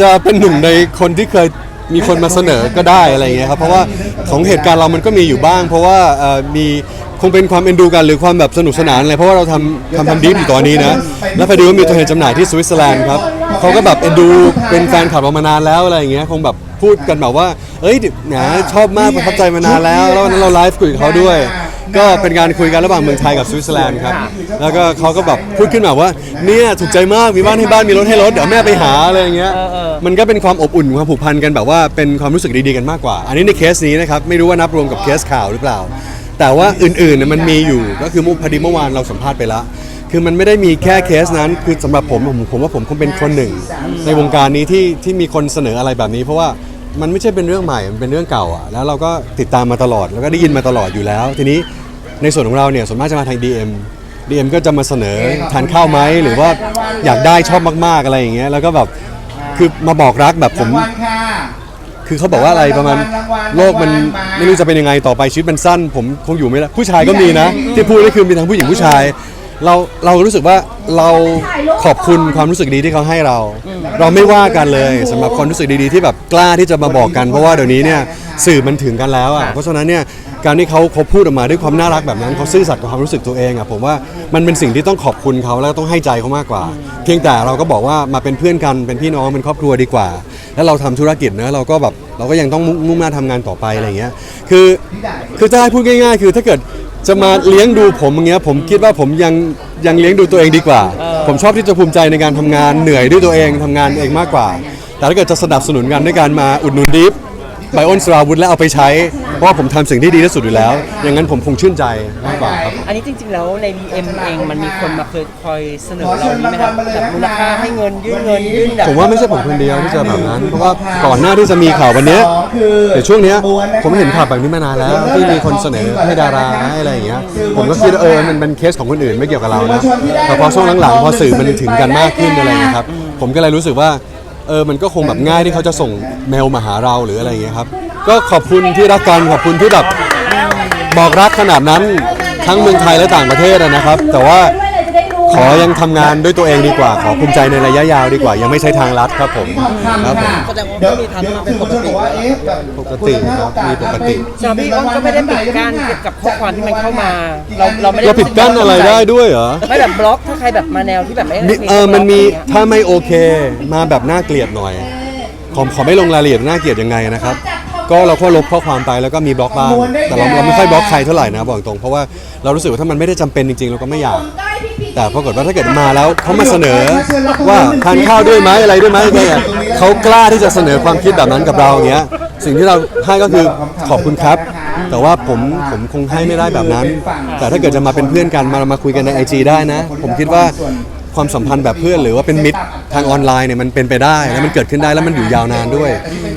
จะเป็นหนึ่งในคนที่เคยมีคนมาเสนอก็ได้อะไรอย่างเงี้ยครับเพราะว่าของเหตุการณ์เรามันก็มีอยู่บ้าง เพราะว่าเอ่อมีคงเป็นความเอ็นดูกันหรือความแบบสนุกสนานอะไรเพราะว่าเราทำทำทำดีฟอยู่ตอนนี้นะแล้วพอดีว่ามีตัวแทนจำหน่ายที่สวิตเซอร์แลนด์ครับเขาก็แบบเอ็นดูเป็นแฟนคลับเรามานานแล้วอะไรอย่างเงี้ยคงแบบพูดกันแบบว่าเอ้ยแหมชอบมากประทับใจมานานแล้ว แล้ววันนั้นเราไลฟ์คุยกับเขาด้วย ก็เป็นการคุยกันระหว่างเมืองไทยกับสวิตเซอร์แลนด์ครับ แล้วก็เขาก็แบบพูดขึ้นมาว่า เนี่ยถูกใจมาก มีบ้านให้บ้าน มีรถให้รถ เดี๋ยวแม่ไปหาอะไรอย่างเงี้ย มันก็เป็นความอบอุ่นความผูกพันกันแบบว่าเป็นความรู้สึกดีๆกันมากกว่า อันนี้ในเคสนี้นะครับ ไม่รู้ว่านับรวมกับเคสข่าวหรือเปล่า แต่ว่าอื่นๆเนี่ยมันมีอยู่ ก็คือเมื่อพอดีเมื่อวานเราสัมภาษณ์ไปแล้วคือมันไม่ได้มีแค่เคสนั้น คือสำหรับผมผมผมว่าผมคงเป็นคนหนึ่ง ในวงการนี้ที่ที่มีคนเสนออะไรแบบนี้ เพราะว่า มันไม่ใช่เป็นเรื่องใหม่ มันเป็นเรื่องเก่าอะ แล้วเราก็ติดตามมาตลอด แล้วก็ได้ยินมาตลอดอยู่แล้ว ทีนี้ในส่วนของเราเนี่ยส่วนมากจะมาทาง DM DM ก็จะมาเสนอทานข้าวไหมหรือว่าอยากได้ชอบมากๆอะไรอย่างเงี้ย แล้วก็แบบคือมาบอกรักแบบผม รางวัลค่ะ คือเขาบอกว่าอะไรประมาณรางวัลโลกมันรางวัล ไม่รู้จะเป็นยังไงต่อไปชีวิตมันสั้น ผมคงอยู่ไม่ได้ผู้ชายก็มีนะ ที่พูดก็คือมีทั้งผู้หญิงผู้ชาย เราเรารู้สึกว่าเราขอบคุณความรู้สึกดีที่เขาให้เรา เราไม่ว่ากันเลยสำหรับความรู้สึกดีๆที่แบบกล้าที่จะมาบอกกันเพราะว่าเดี๋ยวนี้เนี่ยสื่อมันถึงกันแล้วอะเพราะฉะนั้นเนี่ยการที่เขาเขาพูดออกมาด้วยความน่ารักแบบนั้นเขาซื่อสัตย์กับความรู้สึกตัวเองอะผมว่ามันเป็นสิ่งที่ต้องขอบคุณเขาแล้วก็ต้องให้ใจเขามากกว่า เพียงแต่เราก็บอกว่ามาเป็นเพื่อนกันเป็นพี่น้องเป็นครอบครัวดีกว่า แล้วเราทำธุรกิจนะเราก็แบบเราก็ยังต้องมุ่งมุ่งหน้าทำงานต่อไปอะไรอย่างเงี้ยคือคือถ้าให้พูดง่าย ๆ คือถ้าเกิด จะมาเลี้ยงดูผมอย่างเงี้ยผมคิดว่าผมยังยังเลี้ยงดูตัวเองดีกว่า ผมชอบที่จะภูมิใจในการทำงานเหนื่อยด้วยตัวเองทำงานเองมากกว่า แต่ถ้าเกิดจะสนับสนุนกันด้วยการมาอุดหนุนดิฟไบออนสราวุธแล้วเอาไปใช้ เพราะว่าผมทำสิ่งที่ดีที่สุดอยู่แล้ว อย่างนั้นผมคงชื่นใจมากกว่าครับ อันนี้จริง ๆ แล้วใน VM เองมันมีคนมาเคยคอยเสนอเรานี้ไหมครับแบบมูลค่าให้เงินยื่นเงินยื่นแบบ ผมว่าไม่ใช่ผมคนเดียวที่จะแบบนั้น เพราะว่าก่อนหน้าที่จะมีข่าววันเนี้ยแต่ช่วงเนี้ยผมเห็นข่าวแบบนี้มานานแล้ว ที่มีคนเสนอให้ดาราให้อะไรอย่างเงี้ยผมก็คิดว่าเออมันเป็นเคสของคนอื่นไม่เกี่ยวกับเรานะแต่พอช่วงหลังๆพอสื่อมันถึงกันมากขึ้นอะไรอย่างเงี้ยครับผมก็เลยรู้สึกว่าเออมันก็คงแบบง่ายที่เขาจะส่งเมลมาหาเราหรืออะไรอย่างเงี้ยครับ ก็ขอบคุณที่รักกันขอบคุณที่แบบบอกรักขนาดนั้นทั้งเมืองไทยและต่างประเทศอะนะครับ แต่ว่าขอยังทำงานด้วยตัวเองดีกว่า ขอภูมิใจในระยะยาวดีกว่า ยังไม่ใช้ทางลัดครับผมครับผมแสดงว่าเดี๋ยวมีทำมาเป็นปกติบอกว่าเอ๊ะแบบปกติครับมีปกติสำหรับพี่อ้นก็ไม่ได้ปิดกั้นเกี่ยวกับข้อความที่มันเข้ามา เราเราไม่ได้เราปิดกั้นอะไรได้ด้วยเหรอไม่แบบบล็อกถ้าใครแบบมาแนวที่แบบไม่มีโคเออมันมีก็บล็อกถ้าไม่โอเค มาแบบน่าเกลียดหน่อยขอขอไม่ลงรายละเอียดน่าเกลียดยังไงนะครับ ก็เราก็ลบข้อความไปแล้วก็มีบล็อกบ้างแต่เราเราไม่ค่อยบล็อกใครเท่าไหร่นะบอกตรงเพราะว่าเรารู้สึกว่าถ้ามันไม่ได้จำเป็นจริงๆ เราก็ไม่อยาก แต่ปรากฏว่าถ้าเกิดมาแล้วเขามาเสนอว่าทานข้าวด้วยไหมอะไรด้วยไหมอะไรอย่างเงี้ยเขากล้าที่จะเสนอความคิดแบบนั้นกับเราอย่างเงี้ยสิ่งที่เราให้ก็คือขอบคุณครับ แต่ว่าผมผมคงให้ไม่ได้แบบนั้น แต่ถ้าเกิดจะมาเป็นเพื่อนกันมามาคุยกันใน IG ได้นะ ผมคิดว่า ความสัมพันธ์แบบเพื่อน หรือว่าเป็นมิตรทางออนไลน์เนี่ยมันเป็นไปได้แล้วมันเกิดขึ้นได้แล้วมันอยู่ยาวนานด้วย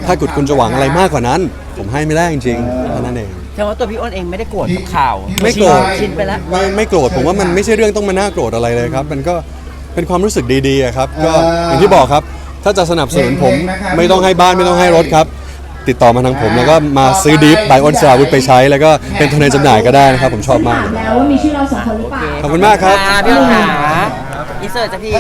ถ้าเกิดคุณจะหวังอะไรมากกว่านั้น ผมให้ไม่ได้จริงๆเท่านั้นเองแสดงว่าตัวพี่อ้นเองไม่ได้โกรธกับข่าวไม่โกรธ ชินไปแล้ว ไม่ไม่โกรธผมว่ามันไม่ใช่เรื่องต้องมาน่าโกรธอะไรเลยครับ มันก็เป็นความรู้สึกดีๆอะครับ ก็อย่างที่บอกครับ ถ้าจะสนับสนุนผมไม่ต้องให้บ้านไม่ต้องให้รถครับ ติดต่อมาทางผมแล้วก็มาซื้อดิฟไบออนสราวุธไปใช้ แล้วก็เป็นตัวแทนจำหน่ายก็ได้นะครับ ผมชอบมากเลยแล้วว่ามีชื่อเราสองคนหรือเปล่า ขอบคุณมากครับอ่าพี่อ้นขา อินเซอร์จ้ะพี่